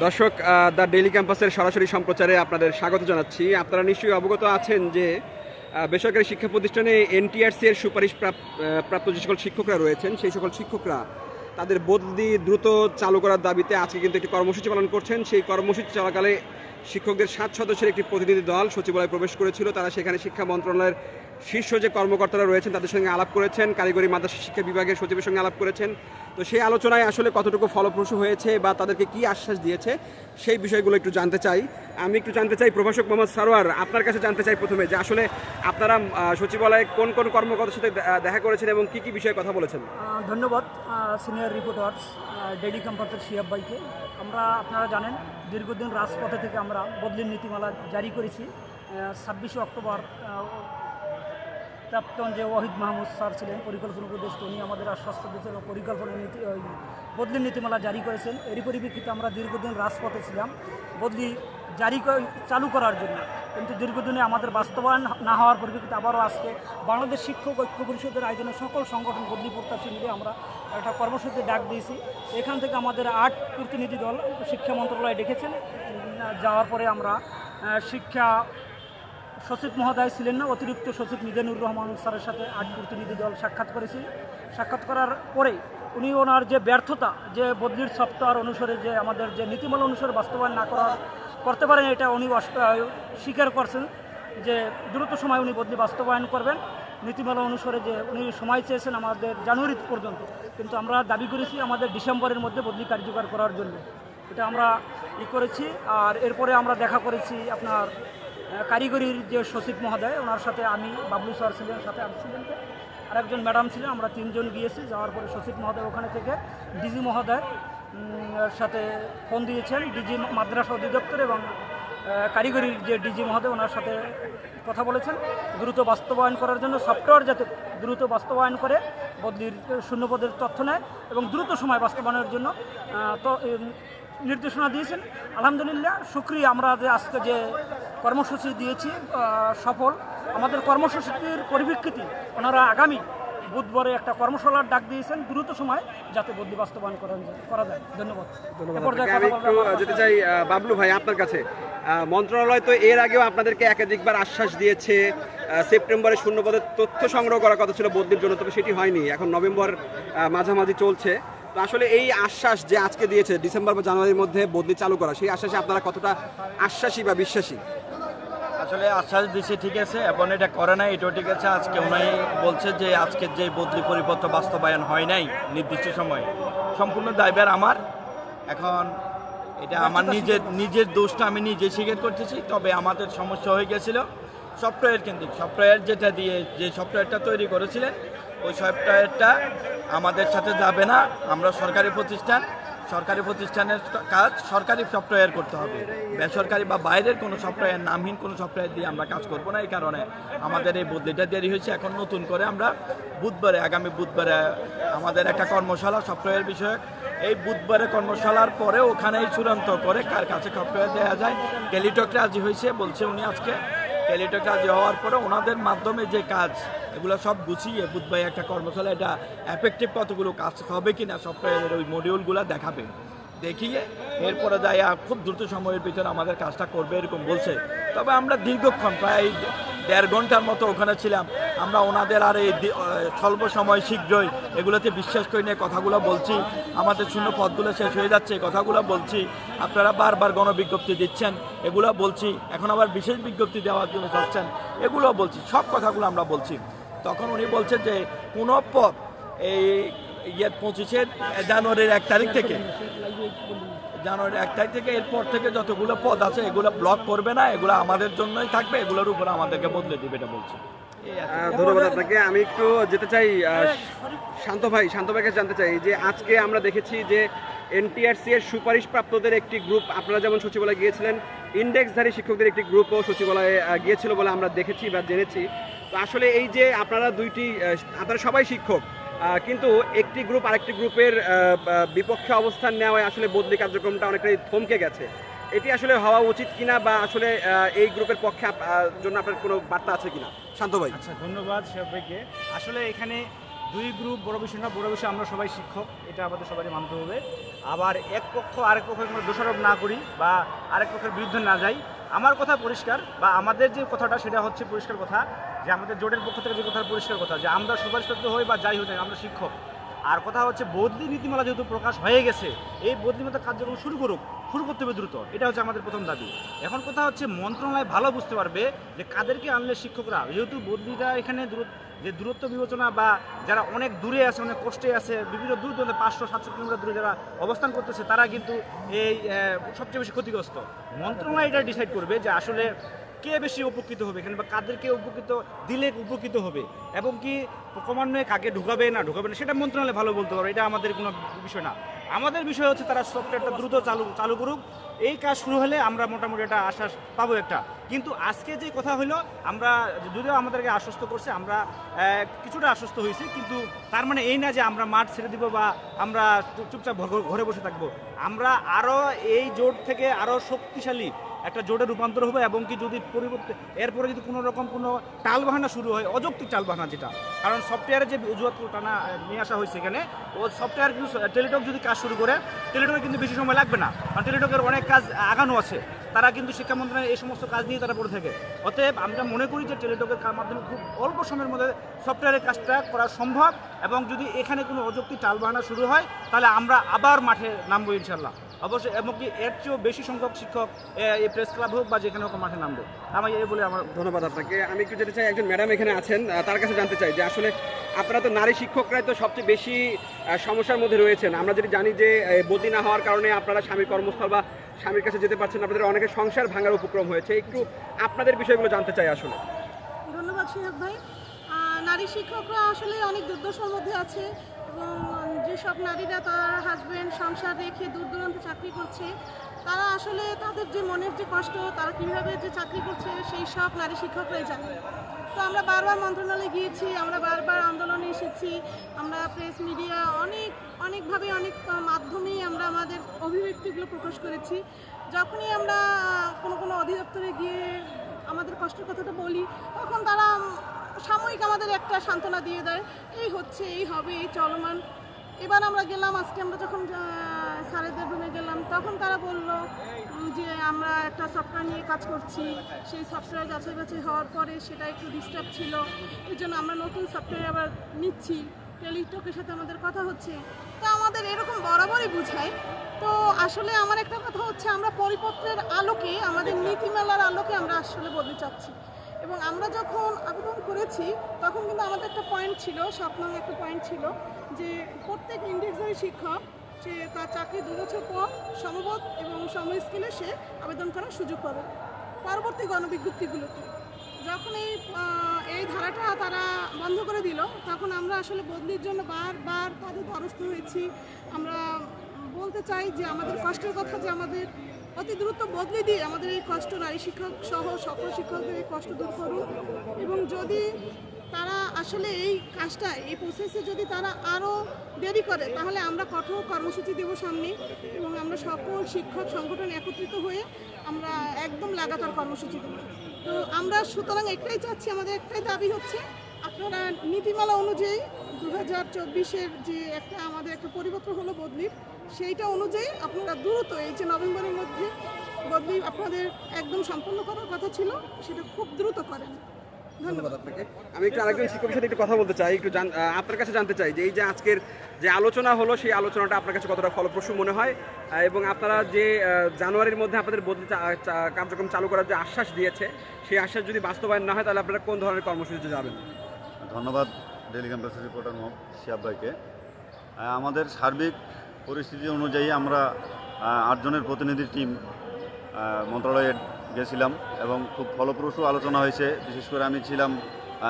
দর্শক the daily ক্যাম্পাসের সরাসরি সম্প্রচারে আপনাদের স্বাগত জানাচ্ছি। আপনারা নিশ্চয়ই অবগত আছেন যে বেসরকারি শিক্ষা প্রতিষ্ঠানে এনটিআরসি এর সুপারিশ প্রাপ- প্রাপ্ত যে সকল শিক্ষকরা রয়েছেন, সেই সকল শিক্ষকরা তাদের বদলি দ্রুত চালু করার দাবিতে আজকে কিন্তু একটি কর্মসূচি পালন করছেন। সেই কর্মসূচি চলাকালে শিক্ষকদের সাত সদস্যের একটি প্রতিনিধি দল সচিবালয়ে প্রবেশ করেছিল। তারা সেখানে শিক্ষা মন্ত্রণালয়ের শীর্ষ যে কর্মকর্তারা রয়েছেন, তাদের সঙ্গে আলাপ করেছেন, কারিগরি মাদ্রাসা শিক্ষা বিভাগের সচিবের সঙ্গে আলাপ করেছেন। তো সেই আলোচনায় আসলে কতটুকু ফলপ্রসূ হয়েছে বা তাদেরকে কি আশ্বাস দিয়েছে, সেই বিষয়গুলো একটু জানতে চাই। আমি একটু জানতে চাই প্রভাষক মোহাম্মদ সারোয়ার, আপনার কাছে জানতে চাই প্রথমে যে আসলে আপনারা সচিবালয়ে কোন কোন কর্মকর্তার সাথে দেখা করেছেন এবং কি কি বিষয়ে কথা বলেছেন? ধন্যবাদ সিনিয়র রিপোর্টার্স ডেলি ক্যাম্পাসের শিয়াব ভাইকে। আমরা, আপনারা জানেন, দীর্ঘদিন রাজপথে থেকে আমরা বদলির নীতিমালা জারি করেছি। ছাব্বিশে অক্টোবর প্রাক্তন যে ওয়াহিদ মাহমুদ স্যার ছিলেন, পরিকল্পনা উপদেষ্টা, উনি আমাদের আশ্বস্ত দিয়েছেন পরিকল্পনা নীতি, ওই বদলির নীতিমালা জারি করেছেন। এরই পরিপ্রেক্ষিতে আমরা দীর্ঘদিন রাজপথে ছিলাম, বদলি জারি চালু করার জন্য। কিন্তু দীর্ঘদিনে আমাদের বাস্তবায়ন না হওয়ার পরিপ্রেক্ষিতে আবারও আজকে বাংলাদেশ শিক্ষক ঐক্য পরিষদের আয়োজনে সকল সংগঠন বদলি প্রত্যাশী মিলে আমরা একটা কর্মসূচি ডাক দিয়েছি। এখান থেকে আমাদের আট প্রতিনিধি দল শিক্ষা মন্ত্রণালয়ে ডেকেছেন। যাওয়ার পরে আমরা শিক্ষা সচিব মহোদয় ছিলেন না, অতিরিক্ত সচিব মিজানুর রহমান স্যারের সাথে আট প্রতিনিধি দল সাক্ষাৎ করেছি। সাক্ষাৎ করার পরে উনি ওনার যে ব্যর্থতা, যে বদলির সপ্তাহ অনুসারে যে আমাদের যে নীতিমালা অনুসারে বাস্তবায়ন না করা করতে পারেন, এটা উনি স্বীকার করছেন যে দ্রুত সময় উনি বদলি বাস্তবায়ন করবেন। নীতিমালা অনুসারে যে উনি সময় চেয়েছেন আমাদের জানুয়ারি পর্যন্ত, কিন্তু আমরা দাবি করেছি আমাদের ডিসেম্বরের মধ্যে বদলি কার্যকর করার জন্য। এটা আমরা ই করেছি, আর এরপরে আমরা দেখা করেছি আপনার কারিগরির যে সচিব মহোদয়, ওনার সাথে আমি, বাবলু স্যার ছিলেন, সাথে আমি ছিলেন ম্যাডাম ছিলেন, আমরা তিনজন গিয়েছি, যাওয়ার পরে সচিব মহোদয় ওখানে থেকে ডিজি মহোদয় সাথে ফোন দিয়েছেন। ডিজি মাদ্রাসা অধিদপ্তর এবং কারিগরির যে ডিজি মহোদয়, ওনার সাথে কথা বলেছেন। দ্রুত বাস্তবায়ন করার জন্য, সফটওয়্যার যাতে দ্রুত বাস্তবায়ন করে, বদলির শূন্যপদের তথ্য নেয় এবং দ্রুত সময় বাস্তবায়নের জন্য নির্দেশনা দিয়েছেন। আলহামদুলিল্লাহ সুক্রিয়া আমরা যে আজকে যে কর্মসূচি দিয়েছি সফল। আমাদের কর্মসূচির পরিপ্রেক্ষিতে ওনারা আগামী বুধবারে একটা কর্মশালার ডাক দিয়েছেন দ্রুত সময় যাতে বদলি বাস্তবায়ন করা যায় করা যায়। ধন্যবাদ। যেতে চাই বাবলু ভাই আপনার কাছে। মন্ত্রণালয় তো এর আগেও আপনাদেরকে একাধিকবার আশ্বাস দিয়েছে। সেপ্টেম্বরে শূন্যপদের তথ্য সংগ্রহ করার কথা ছিল বদলির জন্য তবে সেটি হয়নি। এখন নভেম্বর মাঝামাঝি চলছে। আসলে এই আশ্বাস যে আজকে দিয়েছে ডিসেম্বর বা জানুয়ারির মধ্যে বদলি চালু করা সেই আশ্বাসে আপনারা কতটা আশ্বাসী বা বিশ্বাসী? আসলে আশ্বাস দিচ্ছে ঠিক আছে এবং এটা করে নাই এটাও ঠিক আছে। আজকে উনি বলছে যে আজকে যে বদলি পরিপত্র বাস্তবায়ন হয় নাই নির্দিষ্ট সময়ে সম্পূর্ণ দায়ভার আমার। এখন এটা আমার নিজের নিজের দোষটা আমি নিজে স্বীকার করতেছি তবে আমাদের সমস্যা হয়ে গেছিল। সফটওয়্যার কেন্দ্রিক সফটওয়্যার যেটা দিয়ে যে সফটওয়্যারটা তৈরি করেছিলেন ওই সফটওয়্যারটা আমাদের সাথে যাবে না। আমরা সরকারি প্রতিষ্ঠান, সরকারি প্রতিষ্ঠানের কাজ সরকারি সফটওয়্যার করতে হবে। বেসরকারি বা বাইরের কোনো সফটওয়্যার, নামহীন কোনো সফটওয়্যার দিয়ে আমরা কাজ করব না, এই কারণে আমাদের এই বদলিটা দেরি হয়েছে। এখন নতুন করে আমরা বুধবারে, আগামী বুধবারে আমাদের একটা কর্মশালা, সফটওয়্যার বিষয়ক। এই বুধবারে কর্মশালার পরে ওখানেই চূড়ান্ত করে কার কাছে সফটওয়্যার দেওয়া যায় টেলিটক রাজি হয়েছে বলছে উনি আজকে। টেলিটক রাজি হওয়ার পরে ওনাদের মাধ্যমে যে কাজ, এগুলো সব গুছিয়ে বুধবাই একটা কর্মশালা এটা এফেক্টিভ কতগুলো কাজ হবে কি না সফটওয়্যারের ওই মডিউলগুলো দেখাবে। দেখিয়ে এরপরে যাই খুব দ্রুত সময়ের ভিতরে আমাদের কাজটা করবে এরকম বলছে। তবে আমরা দীর্ঘক্ষণ, প্রায় দেড় ঘণ্টার মতো ওখানে ছিলাম। আমরা ওনাদের আর এই স্বল্প সময় শীঘ্রই এগুলোতে বিশ্বাস করি নিয়ে কথাগুলো বলছি। আমাদের শূন্য পদগুলো শেষ হয়ে যাচ্ছে কথাগুলো বলছি। আপনারা বারবার গণবিজ্ঞপ্তি দিচ্ছেন, এগুলো বলছি। এখন আবার বিশেষ বিজ্ঞপ্তি দেওয়ার জন্য চাচ্ছেন, এগুলো বলছি, সব কথাগুলো আমরা বলছি। তখন উনি বলছেন যে, কোনো পদ এই ইয়ের পঁচিশে জানুয়ারির এক তারিখ থেকে, জানুয়ারির এক তারিখ থেকে এরপর থেকে যতগুলো পদ আছে, এগুলো ব্লক করবে না, এগুলো আমাদের জন্যই থাকবে, এগুলোর উপর আমাদেরকে বদলে দিবে এটা বলছে। ধন্যবাদ আপনাকে। আমি একটু যেতে চাই শান্ত ভাই, শান্ত ভাইকে জানতে চাই যে আজকে আমরা দেখেছি যে এনটিআরসি এর সুপারিশ প্রাপ্তদের একটি গ্রুপ, আপনারা যেমন সচিবালয়ে গিয়েছিলেন, ইন্ডেক্সধারী শিক্ষকদের একটি গ্রুপও সচিবালয়ে গিয়েছিল বলে আমরা দেখেছি বা জেনেছি। তো আসলে এই যে আপনারা দুইটি আপনারা সবাই শিক্ষক কিন্তু একটি গ্রুপ আরেকটি গ্রুপের বিপক্ষে অবস্থান নেওয়ায় আসলে বদলি কার্যক্রমটা অনেকটাই থমকে গেছে। এটি আসলে হওয়া উচিত কিনা বা আসলে এই গ্রুপের পক্ষে জন্য আপনার কোনো বার্তা আছে কিনা? শান্ত ভাই। আচ্ছা ধন্যবাদ সবাইকে। আসলে এখানে দুই গ্রুপ, বড় বিষয় না, বড় বিষয়, আমরা সবাই শিক্ষক, এটা আমাদের সবারই মানতে হবে। আবার এক পক্ষ, আরেক পক্ষের কোনো দোষারোপ না করি বা আরেক পক্ষের বিরুদ্ধে না যাই। আমার কথা পরিষ্কার বা আমাদের যে কথাটা, সেটা হচ্ছে পরিষ্কার কথা, যে আমাদের জোটের পক্ষ থেকে যে কথা পরিষ্কার কথা, যে আমরা সুপারিশপ্রাপ্ত হই বা যাই হই আমরা শিক্ষক। আর কথা হচ্ছে বদলি নীতিমালা যেহেতু প্রকাশ হয়ে গেছে, এই বদলিমালা কার্যক্রম শুরু করুক, শুরু করতে হবে দ্রুত। এটা হচ্ছে আমাদের প্রথম দাবি। এখন কথা হচ্ছে মন্ত্রণালয় ভালো বুঝতে পারবে যে কাদেরকে আনলে শিক্ষকরা, যেহেতু বদলিটা এখানে দূর যে দূরত্ব বিবেচনা বা যারা অনেক দূরে আছে, অনেক কষ্টে আছে, বিভিন্ন দূর দূরান্তে পাঁচশো, সাতশো কিলোমিটার দূরে যারা অবস্থান করতেছে, তারা কিন্তু এই সবচেয়ে বেশি ক্ষতিগ্রস্ত। মন্ত্রণালয় এটা ডিসাইড করবে যে আসলে কে বেশি উপকৃত হবে? এখানে বা কাদেরকে উপকৃত, দিলে উপকৃত হবে? এবং কি ক্রমান্বয়ে কাকে ঢুকাবে না ঢুকাবে না, সেটা মন্ত্রণালয় ভালো বলতে পারবে, এটা আমাদের কোনো বিষয় না। আমাদের বিষয় হচ্ছে তারা সফটওয়্যারটা দ্রুত চালু চালু করুক। এই কাজ শুরু হলে আমরা মোটামুটি একটা আশ্বাস পাবো একটা। কিন্তু আজকে যে কথা হলো, আমরা যদিও আমাদেরকে আশ্বস্ত করছে, আমরা কিছুটা আশ্বস্ত হয়েছি, কিন্তু তার মানে এই না যে আমরা মাঠ ছেড়ে দিব বা আমরা চুপ- চুপচাপ ঘরে বসে থাকব। আমরা আরও এই জোট থেকে আরও শক্তিশালী একটা জোটে রূপান্তর হবে এবং কি যদি পরিবর্তে এরপরে যদি কোনো রকম কোনো টাল বাহানা শুরু হয়, অযৌক্তিক টাল বাহানা যেটা, কারণ সফটওয়্যারে যে অজুহাত টানা নিয়ে আসা হয়েছে এখানে, ও সফটওয়্যার কিন্তু টেলিটক যদি কাজ শুরু করে, টেলিটকে কিন্তু বেশি সময় লাগবে না, কারণ টেলিটকের অনেক কাজ আগানো আছে। তারা কিন্তু শিক্ষা মন্ত্রণালয় এই সমস্ত কাজ নিয়ে তারা পড়ে থাকে। অতএব আমরা মনে করি যে টেলিটকের মাধ্যমে খুব অল্প সময়ের মধ্যে সফটওয়্যারের কাজটা করা সম্ভব এবং যদি এখানে কোনো অযৌক্তিক টাল বাহানা শুরু হয়, তাহলে আমরা আবার মাঠে নামবো ইনশাল্লাহ অবশ্যই এমনকি এর চেয়েও বেশি সংখ্যক শিক্ষক এই প্রেস ক্লাব হোক বা যেখানে হোক মাঠে নামবে। আমি এই বলে আমার ধন্যবাদ আপনাকে। আমি একটু যেতে চাই একজন ম্যাডাম এখানে আছেন তার কাছে জানতে চাই যে আসলে আপনারা তো নারী শিক্ষকরাই তো সবচেয়ে বেশি সমস্যার মধ্যে রয়েছেন। আমরা যদি জানি যে বদলি না হওয়ার কারণে আপনারা স্বামীর কর্মস্থল বা স্বামীর কাছে যেতে পারছেন আপনাদের অনেকের সংসার ভাঙার উপক্রম হয়েছে। একটু আপনাদের বিষয়গুলো জানতে চাই আসলে। ধন্যবাদ শিহাব ভাই। নারী শিক্ষকরা আসলে অনেক দুর্দশার মধ্যে আছে এবং যেসব নারীরা তার হাজব্যান্ড সংসার রেখে দূর দূরান্তে চাকরি করছে, তারা আসলে তাদের যে মনের যে কষ্ট, তারা কীভাবে যে চাকরি করছে, সেই সব নারী শিক্ষকরাই জানে। তো আমরা বারবার মন্ত্রণালয়ে গিয়েছি, আমরা বারবার আন্দোলনে এসেছি, আমরা প্রেস মিডিয়া অনেক, অনেকভাবে অনেক মাধ্যমেই আমরা আমাদের অভিব্যক্তিগুলো প্রকাশ করেছি। যখনই আমরা কোনো কোনো অধিদপ্তরে গিয়ে আমাদের কষ্টের কথাটা বলি, তখন তারা সাময়িক আমাদের একটা সান্ত্বনা দিয়ে দেয়, এই হচ্ছে, এই হবে, এই চলমান। এবার আমরা গেলাম আজকে আমরা যখন আহ, স্যারেদের রুমে গেলাম তখন তারা বলল যে আমরা একটা সফটওয়্যার নিয়ে কাজ করছি। সেই সফটওয়্যার যাচাই বাছাই হওয়ার পরে সেটা একটু ডিস্টার্ব ছিল। এই জন্য আমরা নতুন সফটওয়্যার আবার নিচ্ছি। টেলিটকের সাথে আমাদের কথা হচ্ছে। তো আমাদের এরকম বরাবরই বুঝায়। তো আসলে আমার একটা কথা হচ্ছে আমরা পরিপত্রের আলোকে আমাদের নীতিমালার আলোকে আমরা আসলে বদলে চাচ্ছি। এবং আমরা যখন আবেদন করেছি, তখন কিন্তু আমাদের একটা পয়েন্ট ছিল স্বপ্ন একটা পয়েন্ট ছিল, যে প্রত্যেক ইন্ডেক্সের শিক্ষক, সে তার চাকরি দু বছর পর সমবোধ এবং সম স্কিলে সে আবেদন করার সুযোগ পাবে। পরবর্তী গণবিজ্ঞপ্তিগুলোতে। যখন এই এই ধারাটা তারা বন্ধ করে দিল, তখন আমরা আসলে বদলির জন্য বারবার তাদের দ্বারস্থ হয়েছি। আমরা বলতে চাই যে আমাদের কষ্টের কথা যে আমাদের অতি দ্রুত বদলে দিয়ে আমাদের এই কষ্ট নারী শিক্ষক সহ সকল শিক্ষকদের এই কষ্ট দূর করুন। এবং যদি তারা আসলে এই কাজটা, এই প্রসেসে যদি তারা আরও দেরি করে, তাহলে আমরা কঠোর কর্মসূচি দেব সামনে এবং আমরা সকল শিক্ষক সংগঠন একত্রিত হয়ে আমরা একদম লাগাতার কর্মসূচি দেব। তো আমরা সুতরাং একটাই চাচ্ছি, আমাদের একটাই দাবি হচ্ছে, আপনারা নীতিমালা অনুযায়ী দু হাজার চব্বিশের যে একটা, আমাদের একটা পরিবর্তন হলো বদলির। সেইটা অনুযায়ী আপনারা দ্রুত এই যে নভেম্বরের মধ্যে বদলি আপনাদের একদম সম্পন্ন করার কথা ছিল সেটা খুব দ্রুত করেন। ধন্যবাদ। আপনাকে। আমি একটু আরেকজন শিক্ষকের সাথে একটু কথা বলতে চাই একটু জান- আপনার কাছে জানতে চাই যে এই যে আজকের যে আলোচনা হলো সেই আলোচনাটা আপনার কাছে কতটা ফলপ্রসূ মনে হয়? এবং আপনারা যে জানুয়ারির মধ্যে আপনাদের বদলি কার্যক্রম চালু করার যে আশ্বাস দিয়েছে সেই আশ্বাস যদি বাস্তবায়ন না হয় তাহলে আপনারা কোন ধরনের কর্মসূচিতে যাবেন? ধন্যবাদ ডেলি ক্যাম্পাসের রিপোর্টার মোহাম্মদ শিয়াব ভাইকে। আমাদের সার্বিক পরিস্থিতি অনুযায়ী আমরা আটজনের প্রতিনিধি টিম মন্ত্রণালয়ে গেছিলাম এবং খুব ফলপ্রসূ আলোচনা হয়েছে। বিশেষ করে আমি ছিলাম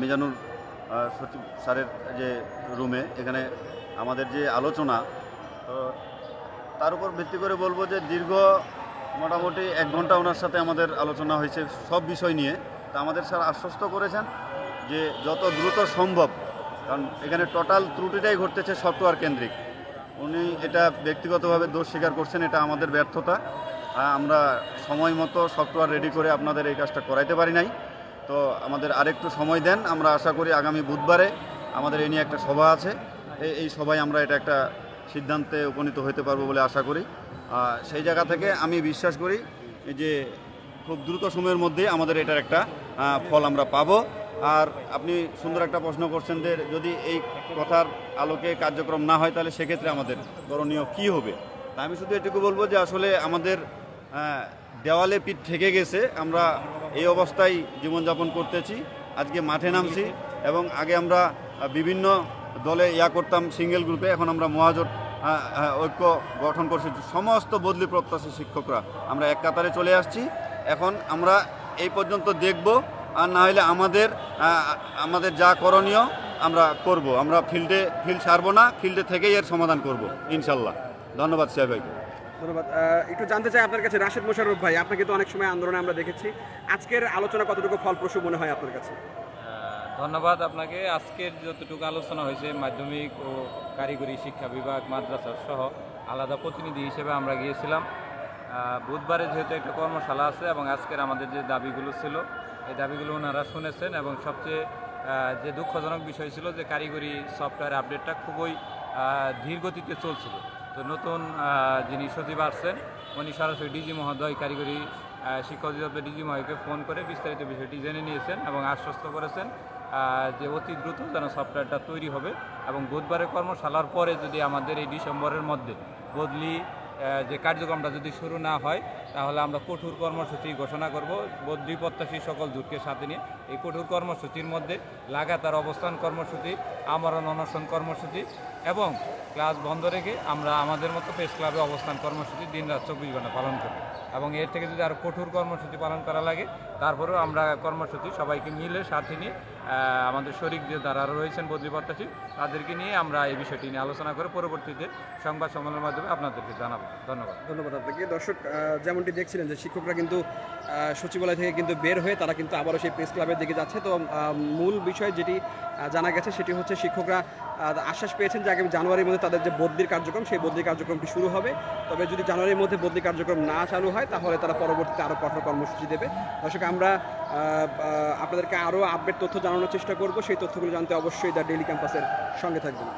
মিজানুর সচিব স্যারের যে রুমে এখানে আমাদের যে আলোচনা, তো তার উপর ভিত্তি করে বলব যে দীর্ঘ মোটামুটি এক ঘণ্টা ওনার সাথে আমাদের আলোচনা হয়েছে সব বিষয় নিয়ে। তা আমাদের স্যার আশ্বস্ত করেছেন যে যত দ্রুত সম্ভব, কারণ এখানে টোটাল ত্রুটিটাই ঘটতেছে সফটওয়্যার কেন্দ্রিক। উনি এটা ব্যক্তিগতভাবে দোষ স্বীকার করছেন, এটা আমাদের ব্যর্থতা। আমরা সময় মতো সফটওয়্যার রেডি করে আপনাদের এই কাজটা করাইতে পারি নাই। তো আমাদের আরেকটু সময় দেন, আমরা আশা করি আগামী বুধবারে আমাদের এ নিয়ে একটা সভা আছে। এই সভায় আমরা এটা একটা সিদ্ধান্তে উপনীত হতে পারব বলে আশা করি। সেই জায়গা থেকে আমি বিশ্বাস করি যে খুব দ্রুত সময়ের মধ্যে আমাদের এটার একটা ফল আমরা পাবো। আর আপনি সুন্দর একটা প্রশ্ন করছেন যে যদি এই কথার আলোকে কার্যক্রম না হয় তাহলে সেক্ষেত্রে আমাদের করণীয় কী হবে? তা আমি শুধু এটুকু বলব যে আসলে আমাদের দেওয়ালে পিঠ ঠেকে গেছে। আমরা এই অবস্থায় জীবনযাপন করতেছি। আজকে মাঠে নামছি এবং আগে আমরা বিভিন্ন দলে ইয়া করতাম সিঙ্গেল গ্রুপে। এখন আমরা মহাজোট আহ, আহ, ঐক্য গঠন করছি। সমস্ত বদলি প্রত্যাশী শিক্ষকরা। আমরা এক কাতারে চলে আসছি। এখন আমরা এই পর্যন্ত দেখব আর না হলে আমাদের আমাদের যা করণীয় আমরা করব। আমরা ফিল্ডে ফিল্ড ছাড়বো না ফিল্ডে থেকেই এর সমাধান করব ইনশাল্লাহ। ধন্যবাদ সাহেব ভাইকে। ধন্যবাদ। একটু জানতে চাই আপনার কাছে রাশেদ মোশাররফ ভাই আপনাকে তো অনেক সময় আন্দোলনে আমরা দেখেছি। আজকের আলোচনা কতটুকু ফলপ্রসূ মনে হয় আপনার কাছে? ধন্যবাদ আপনাকে। আজকের যতটুকু আলোচনা হয়েছে মাধ্যমিক ও কারিগরি শিক্ষা বিভাগ মাদ্রাসা সহ আলাদা প্রতিনিধি হিসেবে আমরা গিয়েছিলাম। বুধবারে যেহেতু একটা কর্মশালা আছে এবং আজকের আমাদের যে দাবিগুলো ছিল এই দাবিগুলো ওনারা শুনেছেন এবং সবচেয়ে যে দুঃখজনক বিষয় ছিল যে কারিগরি সফটওয়্যার আপডেটটা খুবই ধীর গতিতে চলছিল। তো নতুন যিনি সচিব আসছেন, উনি সরাসরি ডিজি মহোদয় কারিগরি শিক্ষা অধিদপ্তর ডিজি মহোদয়কে ফোন করে বিস্তারিত বিষয়টি জেনে নিয়েছেন এবং আশ্বস্ত করেছেন যে অতি দ্রুত যেন সফটওয়্যারটা তৈরি হবে এবং বুধবারের কর্মশালার পরে যদি আমাদের এই ডিসেম্বরের মধ্যে বদলি যে কার্যক্রমটা যদি শুরু না হয় তাহলে আমরা কঠোর কর্মসূচি ঘোষণা করব। বদলি প্রত্যাশী সকল জোটকে সাথে নিয়ে এই কঠোর কর্মসূচির মধ্যে লাগাতার অবস্থান কর্মসূচি আমরণ অনশন কর্মসূচি এবং ক্লাস বন্ধ রেখে আমরা আমাদের মতো প্রেস ক্লাবে অবস্থান কর্মসূচি দিন রাত চব্বিশ ঘণ্টা পালন করি এবং এর থেকে যদি আরও কঠোর কর্মসূচি পালন করা লাগে তারপরেও আমরা কর্মসূচি সবাইকে মিলে সাথে নিয়ে আমাদের শরিক যে যারা রয়েছেন বদলি তাদেরকে নিয়ে আমরা এই বিষয়টি নিয়ে আলোচনা করে পরবর্তীতে সংবাদ সম্মেলনের মাধ্যমে আপনাদেরকে জানাব। ধন্যবাদ। ধন্যবাদ আপনাকে। দর্শক আহ, যেমনটি দেখছিলেন যে শিক্ষকরা কিন্তু সচিবালয় থেকে কিন্তু বের হয়ে তারা কিন্তু আবারও সেই প্রেস ক্লাবের দিকে যাচ্ছে। তো মূল বিষয় যেটি জানা গেছে সেটি হচ্ছে শিক্ষকরা আশ্বাস পেয়েছেন যে আগামী জানুয়ারির মধ্যে তাদের যে বদলির কার্যক্রম, সেই বদলি কার্যক্রমটি শুরু হবে? তবে যদি জানুয়ারির মধ্যে বদলি কার্যক্রম না চালু হয়, তাহলে তারা পরবর্তীতে আরও কঠোর কর্মসূচি দেবে। দর্শক, আমরা আপনাদেরকে আরও আপডেট তথ্য জানানোর চেষ্টা করব। সেই তথ্যগুলো জানতে অবশ্যই দ্য ডেইলি ক্যাম্পাসের সঙ্গে থাকবেন।